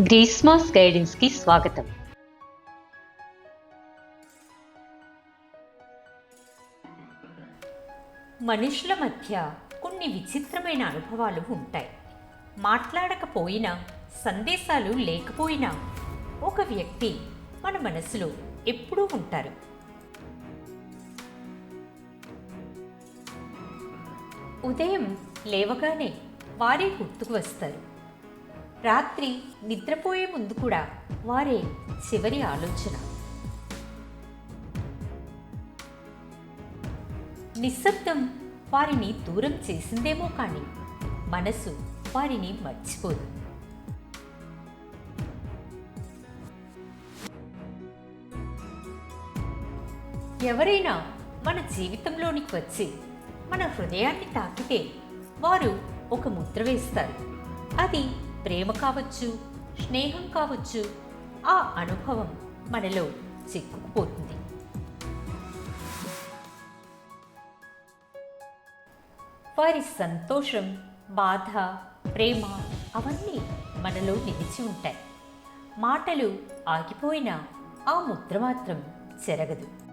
గ్రీస్మాస్ గైడెన్స్కి స్వాగతం. మనుషుల మధ్య కొన్ని విచిత్రమైన అనుభవాలు ఉంటాయి. మాట్లాడకపోయినా సందేశాలు లేకపోయినా ఒక వ్యక్తి మన మనసులో ఎప్పుడూ ఉంటారు. ఉదయం లేవగానే వారే గుర్తుకు వస్తారు. రాత్రి నిద్రపోయే ముందు కూడా వారే చివరి ఆలోచన. నిశ్శబ్దం వారిని దూరం చేసిందేమో కానీ మనసు వారిని మర్చిపోదు. ఎవరైనా మన జీవితంలోనికి వచ్చి మన హృదయాన్ని తాకితే వారు ఒక ముద్ర వేస్తారు. అది ప్రేమ కావచ్చు స్నేహం కావచ్చు ఆ అనుభవం మనలో చిక్కుకుపోతుంది. వారి సంతోషం బాధ ప్రేమ అవన్నీ మనలో నిలిచి ఉంటాయి. మాటలు ఆగిపోయినా ఆ ముద్ర మాత్రం చెరగదు.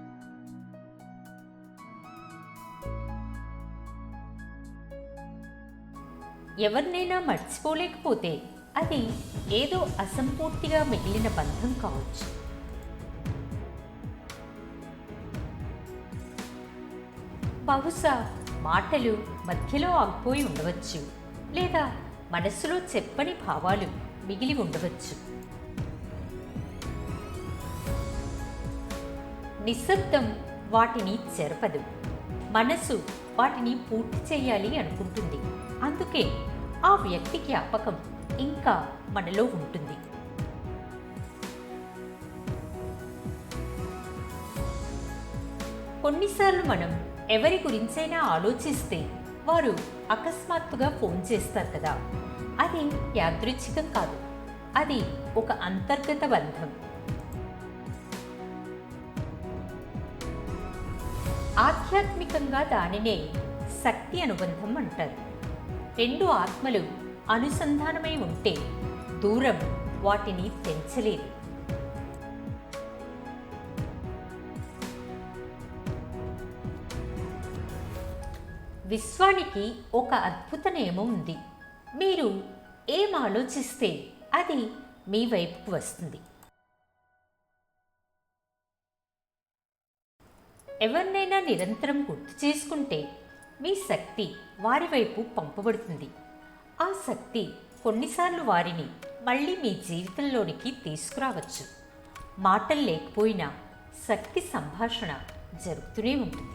ఎవరినైనా మర్చిపోలేకపోతే అది ఏదో అసంపూర్తిగా మిగిలిన బంధం కావచ్చు. బహుశా మాటలు మధ్యలో ఆగిపోయి ఉండవచ్చు లేదా మనస్సులో చెప్పని భావాలు మిగిలి ఉండవచ్చు. నిశ్శబ్దం వాటిని చెరపదు. మనసు వాటిని పూర్తి చేయాలి అనుకుంటుంది. అందుకే ఆ వ్యక్తి జ్ఞాపకం ఇంకా మనలో ఉంటుంది. కొన్నిసార్లు మనం ఎవరి గురించైనా ఆలోచిస్తే వారు అకస్మాత్తుగా ఫోన్ చేస్తారు కదా. అది యాదృచ్ఛికం కాదు. అది ఒక అంతర్గత బంధం. ఆధ్యాత్మికంగా దానినే శక్తి అనుబంధం అంటారు. రెండు ఆత్మలు అనుసంధానమై ఉంటే దూరం వాటిని పెంచలేదు విశ్వానికి ఒక అద్భుత నియమం ఉంది. మీరు ఏం ఆలోచిస్తే అది మీ వైపుకు వస్తుంది. ఎవరినైనా నిరంతరం గుర్తు చేసుకుంటే మీ శక్తి వారి వైపు పంపబడుతుంది. ఆ శక్తి కొన్నిసార్లు వారిని మళ్ళీ మీ జీవితంలోనికి తీసుకురావచ్చు. మాటలు లేకపోయినా శక్తి సంభాషణ జరుగుతూనే ఉంటుంది.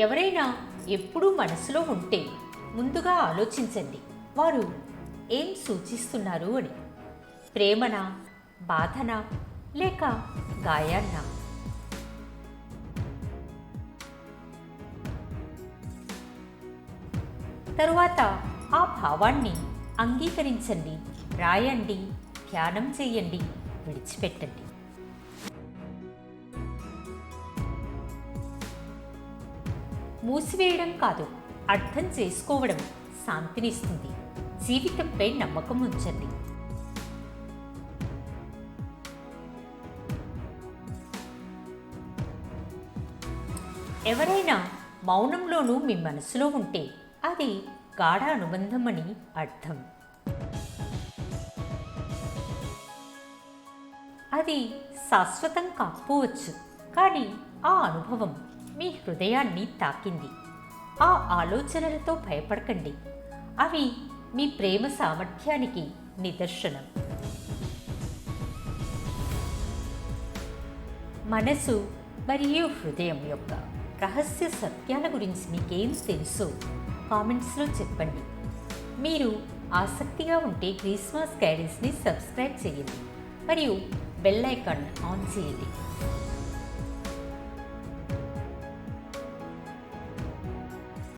ఎవరైనా ఎప్పుడూ మనసులో ఉంటే ముందుగా ఆలోచించండి. వారు ఏం సూచిస్తున్నారు అని. ప్రేమన? బాధన? లేక గాయాన్నా తరువాత ఆ భావాన్ని అంగీకరించండి రాయండి ధ్యానం చేయండి విడిచిపెట్టండి. మూసివేయడం కాదు అర్థం చేసుకోవడం శాంతినిస్తుంది. జీవితంపై నమ్మకం ఉంచండి. ఎవరైనా మౌనంలోనూ మీ మనసులో ఉంటే అది గాఢ అనుబంధం అని అర్థం. అది శాశ్వతం కాకపోవచ్చు కానీ ఆ అనుభవం మీ హృదయాన్ని తాకింది. ఆ ఆలోచనలతో భయపడకండి. అవి మీ ప్రేమ సామర్థ్యానికి నిదర్శనం. మనసు మరియు హృదయం యొక్క రహస్య సత్యాల గురించి మీకేం తెలుసో కామెంట్స్లో చెప్పండి. మీరు ఆసక్తిగా ఉంటే క్రిస్మస్ గైడెన్స్ని సబ్స్క్రైబ్ చేయండి. మరియు బెల్ ఐకాన్ ఆన్ చేయండి.